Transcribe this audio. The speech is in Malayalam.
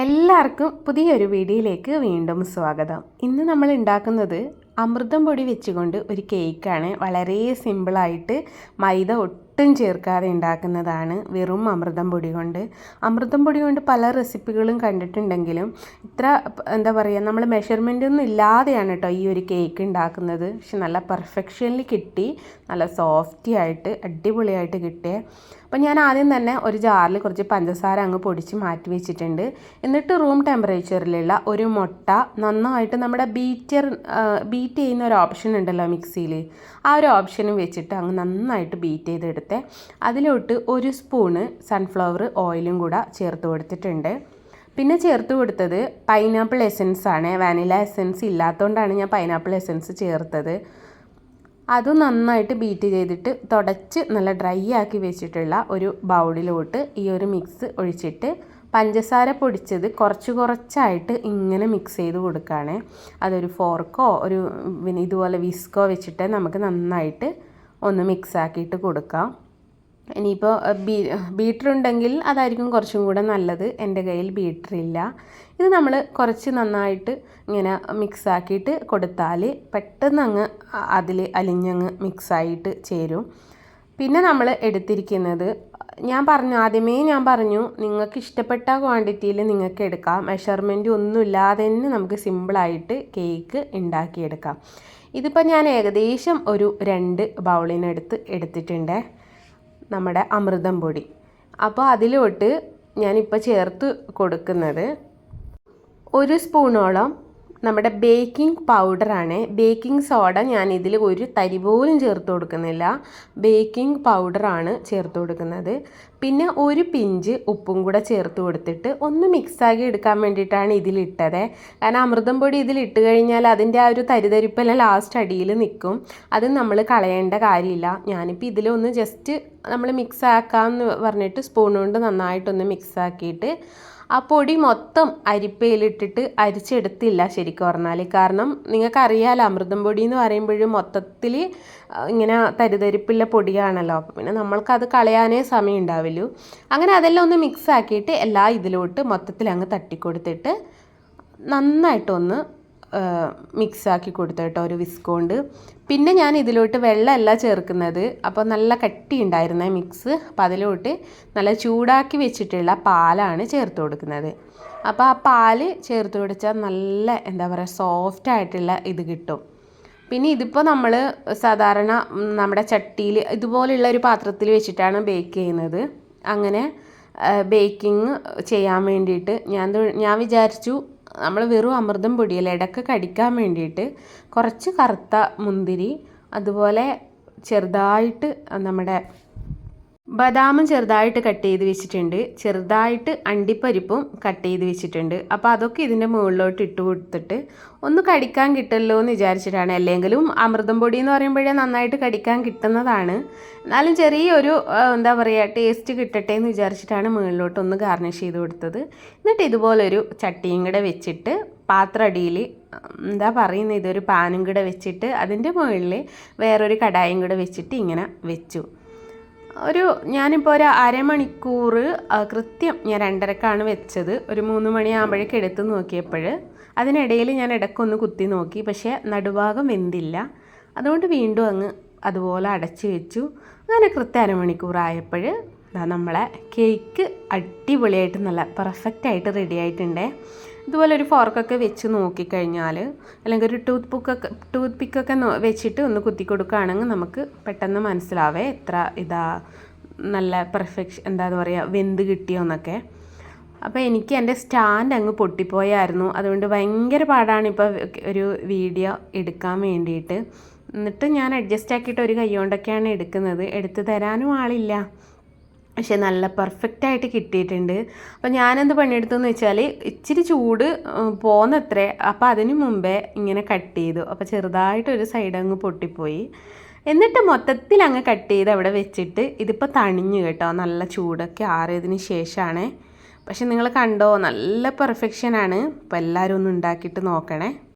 എല്ലാവർക്കും പുതിയൊരു വീഡിയോയിലേക്ക് വീണ്ടും സ്വാഗതം. ഇന്ന് നമ്മൾ ഉണ്ടാക്കുന്നത് അമൃതം പൊടി വെച്ചുകൊണ്ട് ഒരു കേക്കാണ്. വളരെ സിമ്പിളായിട്ട് മൈദ ഒട്ടും ചേർക്കാതെ ഉണ്ടാക്കുന്നതാണ് വെറും അമൃതം പൊടി കൊണ്ട്. അമൃതം പൊടി കൊണ്ട് പല റെസിപ്പികളും കണ്ടിട്ടുണ്ടെങ്കിലും ഇത്ര എന്താ പറയുക നമ്മൾ മെഷർമെന്റ് ഒന്നും ഇല്ലാതെയാണ് കേട്ടോ ഈ ഒരു കേക്ക് ഉണ്ടാക്കുന്നത്. പക്ഷെ നല്ല പെർഫെക്ഷനിൽ കിട്ടി നല്ല സോഫ്റ്റി ആയിട്ട് അടിപൊളിയായിട്ട് കിട്ടിയ. അപ്പം ഞാൻ ആദ്യം തന്നെ ഒരു ജാറിൽ കുറച്ച് പഞ്ചസാര അങ്ങ് പൊടിച്ച് മാറ്റി വെച്ചിട്ടുണ്ട്. എന്നിട്ട് റൂം ടെമ്പറേച്ചറിലുള്ള ഒരു മുട്ട നന്നായിട്ട് നമ്മുടെ ബീറ്റർ ബീറ്റ് ചെയ്യുന്ന ഒരു ഓപ്ഷൻ ഉണ്ടല്ലോ മിക്സിയിൽ ആ ഒരു ഓപ്ഷനും വെച്ചിട്ട് അങ്ങ് നന്നായിട്ട് ബീറ്റ് ചെയ്തെടുത്ത് അതിലോട്ട് ഒരു സ്പൂണ് സൺഫ്ലവർ ഓയിലും കൂടെ ചേർത്ത് കൊടുത്തിട്ടുണ്ട്. പിന്നെ ചേർത്ത് കൊടുത്തത് പൈനാപ്പിൾ എസൻസ് ആണ്. വാനില എസൻസ് ഇല്ലാത്തതുകൊണ്ടാണ് ഞാൻ പൈനാപ്പിൾ എസൻസ് ചേർത്തത്. അത് നന്നായിട്ട് ബീറ്റ് ചെയ്തിട്ട് തുടച്ച് നല്ല ഡ്രൈ ആക്കി വെച്ചിട്ടുള്ള ഒരു ബൗളിലോട്ട് ഈ ഒരു മിക്സ് ഒഴിച്ചിട്ട് പഞ്ചസാര പൊടിച്ചത് കുറച്ച് കുറച്ചായിട്ട് ഇങ്ങനെ മിക്സ് ചെയ്ത് കൊടുക്കുകയാണ്. അതൊരു ഫോർക്കോ ഒരു ഇതുപോലെ വിസ്കോ വെച്ചിട്ട് നമുക്ക് നന്നായിട്ട് ഒന്ന് മിക്സ് ആക്കിയിട്ട് കൊടുക്കാം. ഇനിയിപ്പോൾ ബീ ബീറ്റർ ഉണ്ടെങ്കിൽ അതായിരിക്കും കുറച്ചും കൂടെ നല്ലത്. എന്റെ കയ്യിൽ ബീറ്റർ ഇല്ല. ഇത് നമ്മൾ കുറച്ച് നന്നായിട്ട് ഇങ്ങനെ മിക്സാക്കിയിട്ട് കൊടുത്താൽ പെട്ടെന്ന് അങ്ങ് അതിൽ അലിഞ്ഞങ്ങ് മിക്സായിട്ട് ചേരും. പിന്നെ നമ്മൾ എടുത്തിരിക്കുന്നത് ഞാൻ പറഞ്ഞു ആദ്യമേ ഞാൻ പറഞ്ഞു നിങ്ങൾക്ക് ഇഷ്ടപ്പെട്ട ക്വാണ്ടിറ്റിയിൽ നിങ്ങൾക്ക് എടുക്കാം. മെഷർമെന്റ് ഒന്നും ഇല്ലാതെ തന്നെ നമുക്ക് സിമ്പിളായിട്ട് കേക്ക് ഉണ്ടാക്കിയെടുക്കാം. ഇതിപ്പോൾ ഞാൻ ഏകദേശം ഒരു രണ്ട് ബൗളിനെടുത്ത് എടുത്തിട്ടുണ്ട്. നമ്മുടെ അമൃതം പൊടി. അപ്പോൾ അതിലോട്ട് ഞാനിപ്പോൾ ചേർത്ത് കൊടുക്കുന്നത് ഒരു സ്പൂണോളം നമ്മുടെ ബേക്കിംഗ് പൗഡറാണ് ബേക്കിംഗ് സോഡ ഞാൻ ഇതിൽ ഒരു തരി പോലും ചേർത്ത് കൊടുക്കുന്നില്ല. ബേക്കിംഗ് പൗഡറാണ് ചേർത്ത് കൊടുക്കുന്നത്. പിന്നെ ഒരു പിഞ്ച് ഉപ്പും കൂടെ ചേർത്ത് കൊടുത്തിട്ട് ഒന്ന് മിക്സാക്കി എടുക്കാൻ വേണ്ടിയിട്ടാണ് ഇതിലിട്ടത്. കാരണം അമൃതം പൊടി ഇതിലിട്ട് കഴിഞ്ഞാൽ അതിന്റെ ആ ഒരു തരിതരിപ്പെല്ലാം ലാസ്റ്റ് അടിയിൽ നിൽക്കും. അത് നമ്മൾ കളയേണ്ട കാര്യമില്ല. ഞാനിപ്പോൾ ഇതിലൊന്ന് ജസ്റ്റ് നമ്മൾ മിക്സ് ആക്കാമെന്ന് പറഞ്ഞിട്ട് സ്പൂൺ കൊണ്ട് നന്നായിട്ടൊന്ന് മിക്സ് ആക്കിയിട്ട് ആ പൊടി മൊത്തം അരിപ്പയിലിട്ടിട്ട് അരിച്ചെടുത്തില്ല ശരിക്കും പറഞ്ഞാൽ കാരണം നിങ്ങൾക്കറിയാലോ അമൃതം പൊടി എന്ന് പറയുമ്പോഴും മൊത്തത്തിൽ ഇങ്ങനെ തരിതരിപ്പുള്ള പൊടിയാണല്ലോ. പിന്നെ നമ്മൾക്കത് കളയാനേ സമയം ഉണ്ടാവില്ലൂ അങ്ങനെ അതെല്ലാം ഒന്ന് മിക്സ് ആക്കിയിട്ട് എല്ലാ ഇതിലോട്ട് മൊത്തത്തിൽ അങ്ങ് തട്ടിക്കൊടുത്തിട്ട് നന്നായിട്ടൊന്ന് മിക്സ് ആക്കി കൊടുത്തു കേട്ടോ ഒരു വിസ്കോണ്ട് പിന്നെ ഞാൻ ഇതിലോട്ട് വെള്ളമല്ല ചേർക്കുന്നത്. അപ്പോൾ നല്ല കട്ടി ഉണ്ടായിരുന്ന മിക്സ്. അപ്പോൾ അതിലോട്ട് നല്ല ചൂടാക്കി വെച്ചിട്ടുള്ള പാലാണ് ചേർത്ത് കൊടുക്കുന്നത്. അപ്പോൾ ആ പാൽ ചേർത്ത് കൊടുത്താൽ നല്ല എന്താ പറയുക സോഫ്റ്റ് ആയിട്ടുള്ള ഇത് കിട്ടും. പിന്നെ ഇതിപ്പോൾ നമ്മൾ സാധാരണ നമ്മുടെ ചട്ടിയിൽ ഇതുപോലെയുള്ള ഒരു പാത്രത്തിൽ വെച്ചിട്ടാണ് ബേക്ക് ചെയ്യുന്നത്. അങ്ങനെ ബേക്കിംഗ് ചെയ്യാൻ വേണ്ടിയിട്ട് ഞാൻ ഞാൻ വിചാരിച്ചു നമ്മൾ വെറും അമൃതം പൊടിയല്ല ഇടയ്ക്ക് കടിക്കാൻ വേണ്ടിയിട്ട് കുറച്ച് കറുത്ത മുന്തിരി അതുപോലെ ചെറുതായിട്ട് നമ്മുടെ ബദാമും ചെറുതായിട്ട് കട്ട് ചെയ്ത് വെച്ചിട്ടുണ്ട്. ചെറുതായിട്ട് അണ്ടിപ്പരിപ്പും കട്ട് ചെയ്ത് വെച്ചിട്ടുണ്ട്. അപ്പോൾ അതൊക്കെ ഇതിന്റെ മുകളിലോട്ട് ഇട്ട് കൊടുത്തിട്ട് ഒന്ന് കടിക്കാൻ കിട്ടല്ലോ എന്ന് വിചാരിച്ചിട്ടാണ്. അല്ലെങ്കിലും അമൃതം പൊടി എന്ന് പറയുമ്പോഴേ നന്നായിട്ട് കടിക്കാൻ കിട്ടുന്നതാണ്. എന്നാലും ചെറിയൊരു എന്താ പറയുക ടേസ്റ്റ് കിട്ടട്ടെ എന്ന് വിചാരിച്ചിട്ടാണ് മുകളിലോട്ട് ഒന്ന് ഗാർണിഷ് ചെയ്ത് കൊടുത്തത്. എന്നിട്ട് ഇതുപോലൊരു ചട്ടിയും കൂടെ വെച്ചിട്ട് പാത്രടിയിൽ എന്താ പറയുന്നത് ഇതൊരു പാനും കൂടെ വെച്ചിട്ട് അതിന്റെ മുകളിൽ വേറൊരു കടായും കൂടെ വെച്ചിട്ട് ഇങ്ങനെ വെച്ചു. ഒരു ഞാനിപ്പോൾ ഒരു അരമണിക്കൂർ കൃത്യം ഞാൻ രണ്ടരക്കാണ് വെച്ചത്. ഒരു മൂന്ന് മണിയാകുമ്പോഴേക്ക് എടുത്ത് നോക്കിയപ്പോൾ അതിനിടയിൽ ഞാൻ ഇടയ്ക്കൊന്ന് കുത്തി നോക്കി പക്ഷേ നടുഭാഗം വെന്തില്ല. അതുകൊണ്ട് വീണ്ടും അങ്ങ് അതുപോലെ അടച്ചു വെച്ചു. അങ്ങനെ കൃത്യം അരമണിക്കൂറായപ്പോൾ നമ്മളെ കേക്ക് അടിപൊളിയായിട്ട് നല്ല പെർഫെക്റ്റായിട്ട് റെഡി ആയിട്ടുണ്ടേ. ഇതുപോലെ ഒരു ഫോർക്കൊക്കെ വെച്ച് നോക്കിക്കഴിഞ്ഞാൽ അല്ലെങ്കിൽ ഒരു ടൂത്ത് പുക്കൊക്കെ ടൂത്ത് പിക്കൊക്കെ വെച്ചിട്ട് ഒന്ന് കുത്തി കൊടുക്കുകയാണെങ്കിൽ നമുക്ക് പെട്ടെന്ന് മനസ്സിലാവേ എത്ര ഇതാ നല്ല പെർഫെക്ഷൻ എന്താ പറയുക വെന്ത് കിട്ടിയോന്നൊക്കെ അപ്പോൾ എനിക്ക് എന്റെ സ്റ്റാൻഡ് അങ്ങ് പൊട്ടിപ്പോയായിരുന്നു. അതുകൊണ്ട് ഭയങ്കര പാടാണ് ഇപ്പോൾ ഒരു വീഡിയോ എടുക്കാൻ വേണ്ടിയിട്ട്. എന്നിട്ട് ഞാൻ അഡ്ജസ്റ്റ് ആക്കിയിട്ട് ഒരു കൈ കൊണ്ടൊക്കെയാണ് എടുക്കുന്നത്. എടുത്തു തരാനും ആളില്ല. പക്ഷെ നല്ല പെർഫെക്റ്റായിട്ട് കിട്ടിയിട്ടുണ്ട്. അപ്പോൾ ഞാനെന്ത് പണിയെടുത്തെന്ന് വെച്ചാൽ ഇച്ചിരി ചൂട് പോന്നത്രേ. അപ്പോൾ അതിന് മുമ്പേ ഇങ്ങനെ കട്ട് ചെയ്തു. അപ്പോൾ ചെറുതായിട്ടൊരു സൈഡ് അങ്ങ് പൊട്ടിപ്പോയി. എന്നിട്ട് മൊത്തത്തിൽ അങ്ങ് കട്ട് ചെയ്ത് അവിടെ വെച്ചിട്ട് ഇതിപ്പോൾ തണിഞ്ഞു കേട്ടോ. നല്ല ചൂടൊക്കെ ആറിയതിന് ശേഷമാണ് പക്ഷെ നിങ്ങൾ കണ്ടോ? നല്ല പെർഫെക്ഷനാണ് അപ്പോൾ എല്ലാവരും ഒന്ന് ഉണ്ടാക്കിയിട്ട് നോക്കണേ.